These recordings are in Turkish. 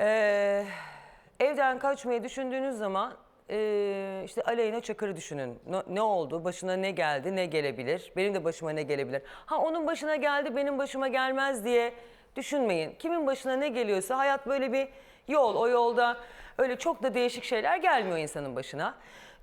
Ee, evden kaçmayı düşündüğünüz zaman ee, işte Aleyna Çakır'ı düşünün. Ne, ne oldu? Başına ne geldi? Ne gelebilir? Benim de başıma ne gelebilir? Ha onun başına geldi, benim başıma gelmez diye düşünmeyin. Kimin başına ne geliyorsa hayat böyle bir yol. O yolda öyle çok da değişik şeyler gelmiyor insanın başına.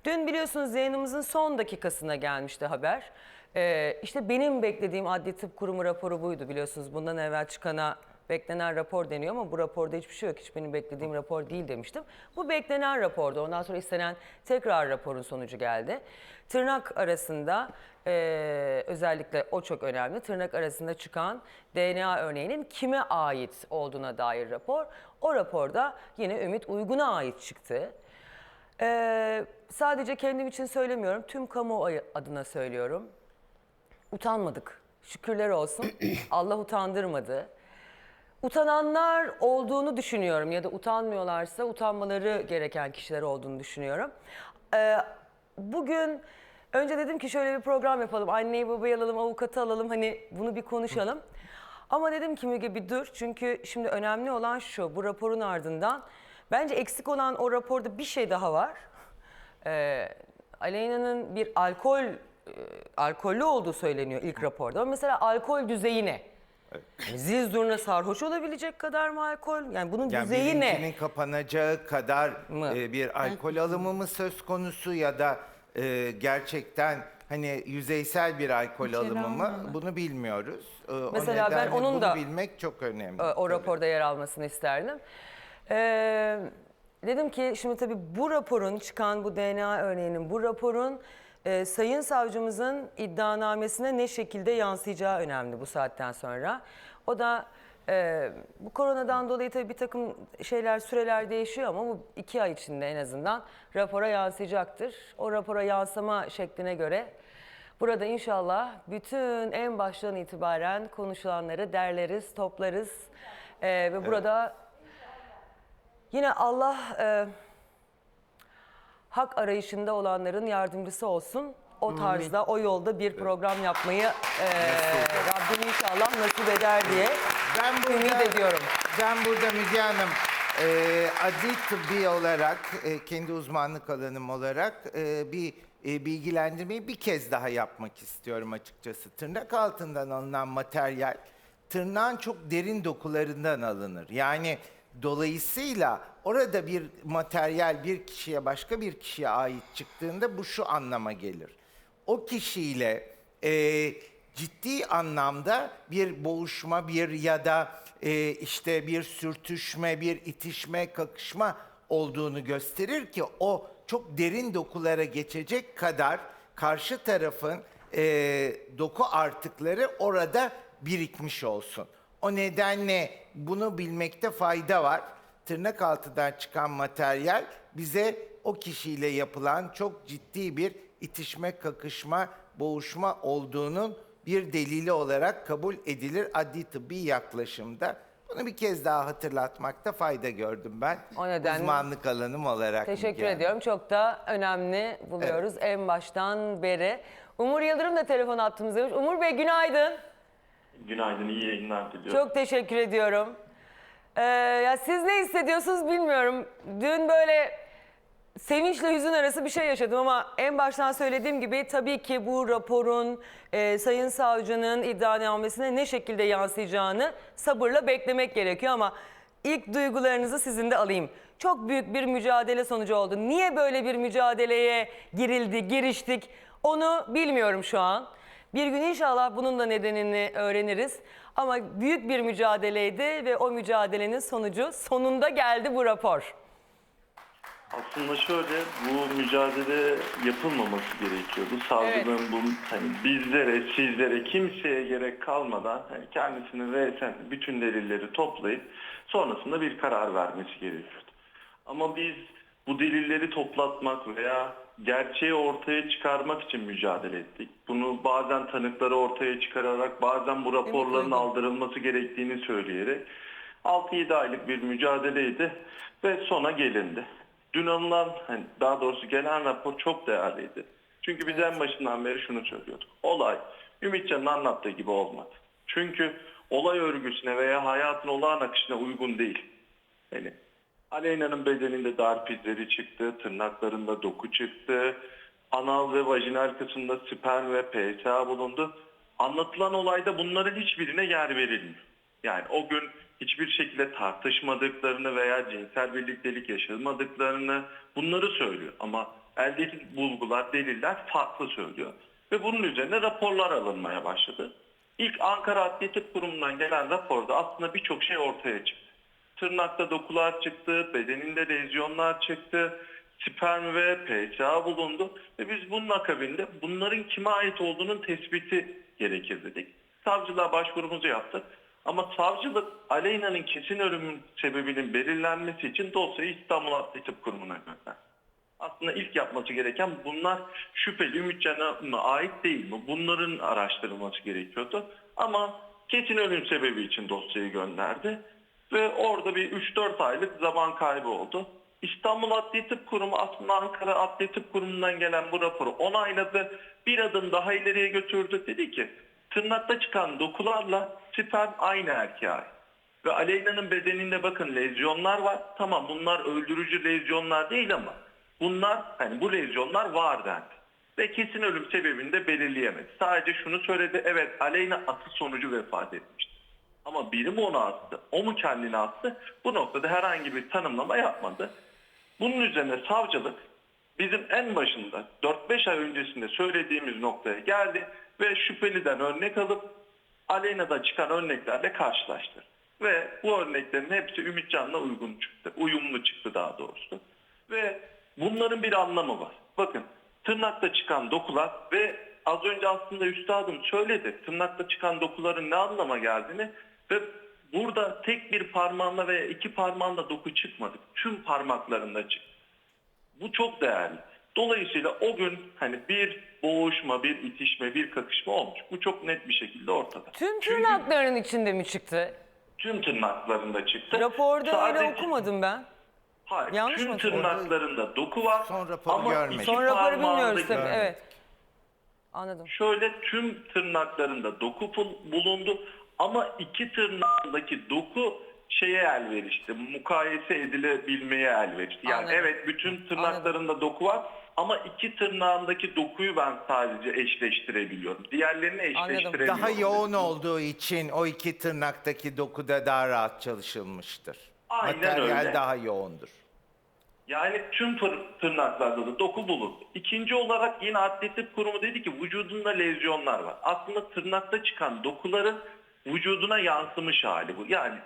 Dün biliyorsunuz yayınımızın son dakikasına gelmişti haber. Ee, işte benim beklediğim Adli Tıp Kurumu raporu buydu biliyorsunuz. Bundan evvel çıkana beklenen rapor deniyor ama bu raporda hiçbir şey yok. Hiç benim beklediğim rapor değil demiştim. Bu beklenen rapordu. Ondan sonra istenen tekrar raporun sonucu geldi. Tırnak arasında eee, özellikle o çok önemli. Tırnak arasında çıkan DNA örneğinin kime ait olduğuna dair rapor. O raporda yine Ümit Uygun'a ait çıktı. Eee, sadece kendim için söylemiyorum. Tüm kamuoyu adına söylüyorum. Utanmadık. Şükürler olsun. Allah utandırmadı. Utananlar olduğunu düşünüyorum ya da utanmıyorlarsa utanmaları gereken kişiler olduğunu düşünüyorum. Ee, bugün önce dedim ki şöyle bir program yapalım. Anneyi babayı alalım, avukatı alalım hani bunu bir konuşalım. Ama dedim ki Müge bir dur çünkü şimdi önemli olan şu bu raporun ardından bence eksik olan o raporda bir şey daha var. Ee, Aleyna'nın bir alkol e, alkollü olduğu söyleniyor ilk raporda. Ama mesela alkol düzeyi ne? Zil zurna sarhoş olabilecek kadar mı alkol? Yani bunun Yani düzeyi ne? birincinin kapanacağı kadar Mı? e, bir alkol alımı mı söz konusu ya da e, gerçekten hani yüzeysel bir alkol alımı mı bunu bilmiyoruz. E, o Mesela ben nedenle onun bunu da- bilmek çok önemli. e, o tabii. raporda yer almasını isterdim. Ee, dedim ki şimdi tabii bu raporun çıkan bu DNA örneğinin bu raporun e, Sayın Savcımızın iddianamesine ne şekilde yansıyacağı önemli bu saatten sonra. O da e, bu koronadan dolayı tabii bir takım şeyler süreler değişiyor ama bu iki ay içinde en azından rapora yansıyacaktır. O rapora yansıma şekline göre Burada inşallah bütün en baştan itibaren konuşulanları derleriz, toplarız. Ee, ve burada yine Allah e, hak arayışında olanların yardımcısı olsun. O tarzda, o yolda bir program yapmayı e, Rabbim inşallah nasip eder diye Ben burada, ümit ediyorum. Ben burada Müge Hanım e, adli tıbbi olarak, e, kendi uzmanlık alanım olarak e, bir e, bilgilendirmeyi bir kez daha yapmak istiyorum açıkçası. Tırnak altından alınan materyal tırnağın çok derin dokularından alınır. Yani dolayısıyla orada bir materyal bir kişiye başka bir kişiye ait çıktığında bu şu anlama gelir. O kişiyle e, ciddi anlamda bir boğuşma, bir ya da e, işte bir sürtüşme, bir itişme, kakışma olduğunu gösterir ki o çok derin dokulara geçecek kadar karşı tarafın e, doku artıkları orada birikmiş olsun. O nedenle bunu bilmekte fayda var. Tırnak altından çıkan materyal bize o kişiyle yapılan çok ciddi bir itişme, kakışma, boğuşma olduğunun bir delili olarak kabul edilir adli tıbbi yaklaşımda. Bunu bir kez daha hatırlatmakta fayda gördüm ben. O nedenle- Uzmanlık alanım olarak. Teşekkür Hanım. ediyorum. Çok da önemli buluyoruz en baştan beri. Umur Yıldırım da telefon attığımızdaymış. Umur Bey günaydın. Günaydın, iyi yayınlar diliyorum. Çok teşekkür ediyorum. Ee, ya siz ne hissediyorsunuz bilmiyorum. Dün böyle sevinçle hüzün arası bir şey yaşadım ama en baştan söylediğim gibi tabii ki bu raporun e, Sayın Savcı'nın iddianamesine ne şekilde yansıyacağını sabırla beklemek gerekiyor ama ilk duygularınızı sizin de alayım. Çok büyük bir mücadele sonucu oldu. Niye böyle bir mücadeleye girildi, giriştik onu bilmiyorum şu an. Bir gün inşallah bunun da nedenini öğreniriz. Ama büyük bir mücadeleydi ve o mücadelenin sonucu sonunda geldi bu rapor. Aslında şöyle, bu mücadele yapılmaması gerekiyordu. Savcılığın bu hani bizlere, sizlere, kimseye gerek kalmadan hani kendisini ve sen bütün delilleri toplayıp sonrasında bir karar vermesi gerekiyordu. Ama biz bu delilleri toplatmak veya gerçeği ortaya çıkarmak için mücadele ettik. Bunu bazen tanıkları ortaya çıkararak, bazen bu raporların Uygun. aldırılması gerektiğini söyleyerek 6-7 aylık bir mücadeleydi ve sona gelindi. Dün alınan, hani daha doğrusu gelen rapor çok değerliydi. Çünkü biz en başından beri şunu söylüyorduk. Olay Ümitcan'ın anlattığı gibi olmadı. Çünkü olay örgüsüne veya hayatın olağan akışına uygun değil. Yani Aleyna'nın bedeninde darp izleri çıktı, tırnaklarında doku çıktı, anal ve vajinal kısımda sperm ve PSA bulundu. Anlatılan olayda bunların hiçbirine yer verilmiyor. Yani o gün hiçbir şekilde tartışmadıklarını veya cinsel birliktelik yaşamadıklarını bunları söylüyor. Ama elde edilen bulgular, deliller farklı söylüyor. Ve bunun üzerine raporlar alınmaya başladı. İlk Ankara Adliye Tıp Kurumu'ndan gelen raporda aslında birçok şey ortaya çıktı. Tırnakta dokular çıktı, bedeninde lezyonlar çıktı, sperm ve PSA bulundu ve biz bunun akabinde bunların kime ait olduğunun tespiti gerekir dedik. Savcılığa başvurumuzu yaptık. Ama savcılık Aleyna'nın kesin ölümün sebebinin belirlenmesi için dosyayı İstanbul Adliye Tıp Kurumu'na gönderdi. Aslında ilk yapması gereken bunlar şüpheli Ümit Can'a ait değil mi? Bunların araştırılması gerekiyordu. Ama kesin ölüm sebebi için dosyayı gönderdi. Ve orada bir 3-4 aylık zaman kaybı oldu. İstanbul Adliye Tıp Kurumu aslında Ankara Adliye Tıp Kurumu'ndan gelen bu raporu onayladı. Bir adım daha ileriye götürdü. Dedi ki tırnakta çıkan dokularla sperm aynı erkeğe ait. Ve Aleyna'nın bedeninde bakın lezyonlar var. Tamam bunlar öldürücü lezyonlar değil ama bunlar hani bu lezyonlar var dendi. Ve kesin ölüm sebebini de belirleyemedi. Sadece şunu söyledi. Evet Aleyna atı sonucu vefat etmişti. Ama biri mi onu attı? O mu kendini attı? Bu noktada herhangi bir tanımlama yapmadı. Bunun üzerine savcılık bizim en başında 4-5 ay öncesinde söylediğimiz noktaya geldi ve şüpheliden örnek alıp Aleyna'da çıkan örneklerle karşılaştı. Ve bu örneklerin hepsi Ümitcan'la uygun çıktı. Uyumlu çıktı daha doğrusu. Ve bunların bir anlamı var. Bakın tırnakta çıkan dokular ve az önce aslında üstadım söyledi. Tırnakta çıkan dokuların ne anlama geldiğini ve burada tek bir parmağınla veya iki parmağınla doku çıkmadı. Tüm parmaklarında çıktı. Bu çok değerli. Dolayısıyla o gün hani bir boğuşma, bir itişme, bir kakışma olmuş. Bu çok net bir şekilde ortada. Tüm Çünkü tırnakların içinde mi çıktı? tüm tırnaklarında çıktı. Raporda öyle Sadece- okumadım ben. Hayır, Yanlış tüm mı? tırnaklarında doku var. Son raporu ama görmedim. Son raporu bilmiyoruz tabii. görmedim. Evet. Anladım. Şöyle tüm tırnaklarında doku bulundu ama iki tırnağındaki doku şeye elverişti. Mukayese edilebilmeye elverişti. Yani Anladım. evet bütün tırnaklarında doku var ama iki tırnağındaki dokuyu ben sadece eşleştirebiliyorum. Diğerlerini eşleştiremiyorum. Daha yoğun olduğu için o iki tırnaktaki dokuda daha rahat çalışılmıştır. Aynen Materyal öyle. daha yoğundur. Yani tüm tır- tırnaklarda da doku bulundu. İkinci olarak yine Adli Tıp Kurumu dedi ki vücudunda lezyonlar var. Aslında tırnakta çıkan dokuların vücuduna yansımış hali bu. Yani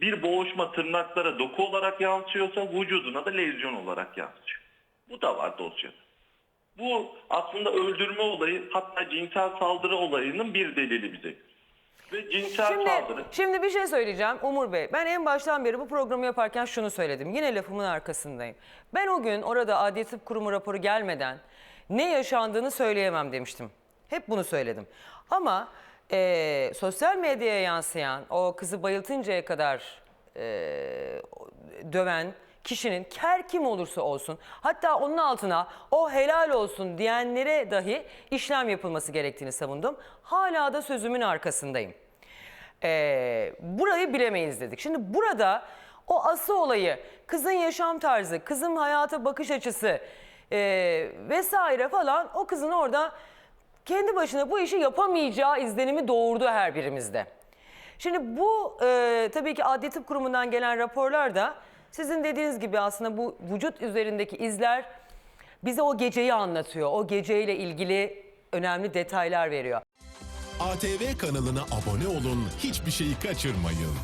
bir boğuşma tırnaklara doku olarak yansıyorsa vücuduna da lezyon olarak yansıyor. Bu da var dosyada. Bu aslında öldürme olayı hatta cinsel saldırı olayının bir delili bize. Ve cinsel Şimdi, saldırı şimdi bir şey söyleyeceğim Umur Bey. Ben en baştan beri bu programı yaparken şunu söyledim. Yine lafımın arkasındayım. Ben o gün orada Adliye Tıp Kurumu raporu gelmeden ne yaşandığını söyleyemem demiştim. Hep bunu söyledim. Ama eee, sosyal medyaya yansıyan o kızı bayıltıncaya kadar eee, döven kişinin ker kim olursa olsun hatta onun altına o helal olsun diyenlere dahi işlem yapılması gerektiğini savundum. Hala da sözümün arkasındayım. Ee, burayı bilemeyiz dedik. Şimdi burada o asıl olayı, kızın yaşam tarzı, kızın hayata bakış açısı e, vesaire falan o kızın orada kendi başına bu işi yapamayacağı izlenimi doğurdu her birimizde. Şimdi bu e, tabii ki Adli Tıp Kurumu'ndan gelen raporlar da sizin dediğiniz gibi aslında bu vücut üzerindeki izler bize o geceyi anlatıyor. O geceyle ilgili önemli detaylar veriyor. ATV kanalına abone olun, hiçbir şeyi kaçırmayın.